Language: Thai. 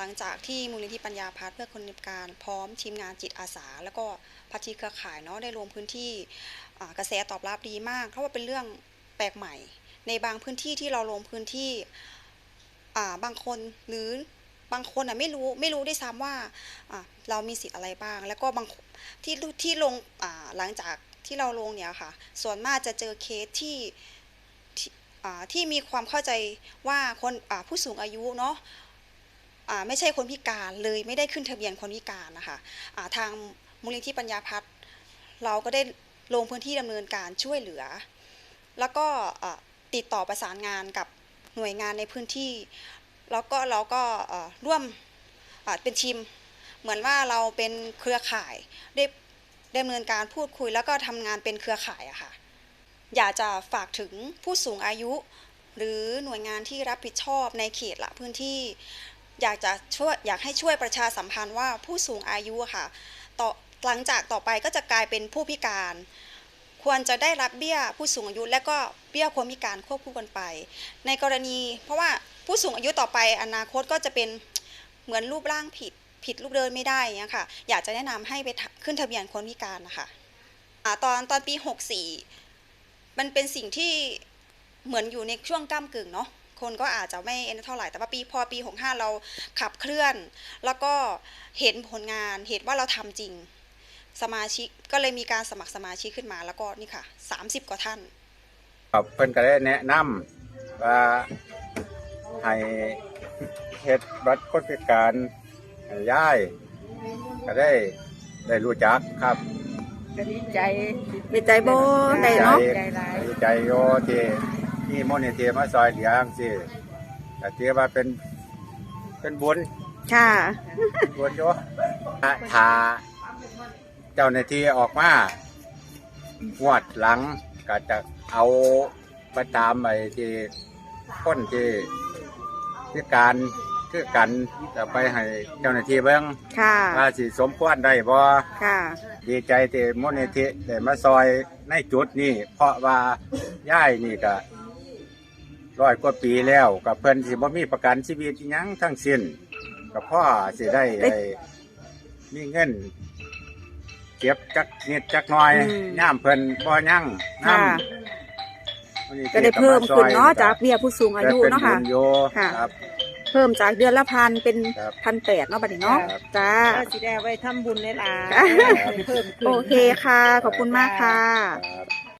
หลังจากที่มูลนิธิปัญญาพัฒน์เพื่อคนพิการพร้อมทีมงานจิตอาสา แล้วก็พัฒนีเครือข่ายเนาะได้ลงพื้นที่กระแสตอบรับดีมาก เพราะว่าเป็นเรื่องแปลกใหม่ ในบางพื้นที่ที่เราลงพื้นที่บางคนหรือบางคนอะไม่รู้ไม่รู้ได้ซ้ำว่าเรามีสิทธิ์อะไรบ้าง แล้วก็บางที่ที่ลงหลังจากที่เราลงเนี่ยค่ะ ส่วนมากจะเจอเคสที่ที่อ่าที่มีความเข้าใจว่าคนผู้สูงอายุเนาะ ไม่ใช่คนพิการเลยไม่ได้ขึ้นทะเบียนคนพิการนะคะอ่าทางมูลนิธิปัญญาพัฒน์เราก็ได้ลงพื้นที่ดำเนินการช่วยเหลือ แล้วก็ติดต่อประสานงานกับหน่วยงานในพื้นที่ แล้วก็เราก็ร่วมเป็นทีมเหมือนว่าเราเป็นเครือข่ายได้ดำเนินการพูดคุยแล้วก็ทำงานเป็นเครือข่ายอะค่ะ อยากจะฝากถึงผู้สูงอายุ หรือหน่วยงานที่รับผิดชอบในเขตละพื้นที่ อยากจะช่วยอยากให้ช่วยประชาสัมพันธ์ว่าผู้สูงอายุค่ะต่อหลังจากต่อไปก็จะกลายเป็นผู้พิการ ควรจะได้รับเบี้ยผู้สูงอายุ และก็เบี้ยคนพิการควบคู่กันไป ในกรณี เพราะว่าผู้สูงอายุต่อไปอนาคตก็จะเป็นเหมือนรูปร่างผิดผิดรูปเดินไม่ได้อย่างค่ะ อยากจะแนะนำให้ไปขึ้นทะเบียนคนพิการนะคะอ่าตอนตอนปี 64 มันเป็นสิ่งที่เหมือนอยู่ในช่วงก้ามกึ่งเนาะ คนก็อาจจะไม่เอ็นเท่าไหร่ แต่ว่าปีพอปี65เราขับเคลื่อน แล้วก็เห็นผลงานเห็นว่าเราทำจริง สมาชิกก็เลยมีการสมัครสมาชิกขึ้นมาแล้วก็นี่ค่ะ 30 กว่าท่านครับเพิ่นก็ได้แนะนำว่าให้เฮ็ดบัตรคนพิการให้ย้าย ก็ได้ได้รู้จักครับก็ดีใจมีใจโบได้เนาะใจหลายดีใจโยที่ ที่มูลนิธิมาซอยเหลือจังซี่ก็ถือว่าเป็น เป็นบุญค่ะ บุญโยถ้าเจ้าหน้าที่ออกมางวดหลังก็จะเอาไปตามไอ้ที่คนที่พิการคือกันจะไปให้เจ้าหน้าที่เบิ่งค่ะว่าสิสมควรได้บ่ค่ะ ดีใจที่มูลนิธิได้มาซอยในจุดนี้ เพราะว่าย่ายนี่ก็ ร้อยกว่าปีแล้วกับเพิ่นสิบ่มีประกันชีวิตอิหยังทั้งสิ้นก็พ่อสิได้ได้ไอ้มีเงินเก็บจักนิดจักหน่อยอืม ย่ามเพิ่นบ่ยั่งค่ะนำมูลนิธิก็ได้เพิ่มขึ้นเนาะซอยจากเบี้ยผู้สูงอายุก็ป็เนาะค่ะบุญอยู่ค่ะ ครับ เพิ่มจากเดือนละพันเป็นครับพันแปดเนาะบัดนี้เนาะครับ จ้า ก็สิได้เอาไว้ทำบุญในหลานค่ะเพิ่มขึ้น โอเคค่ะ ขอบคุณมากค่ะ ครับ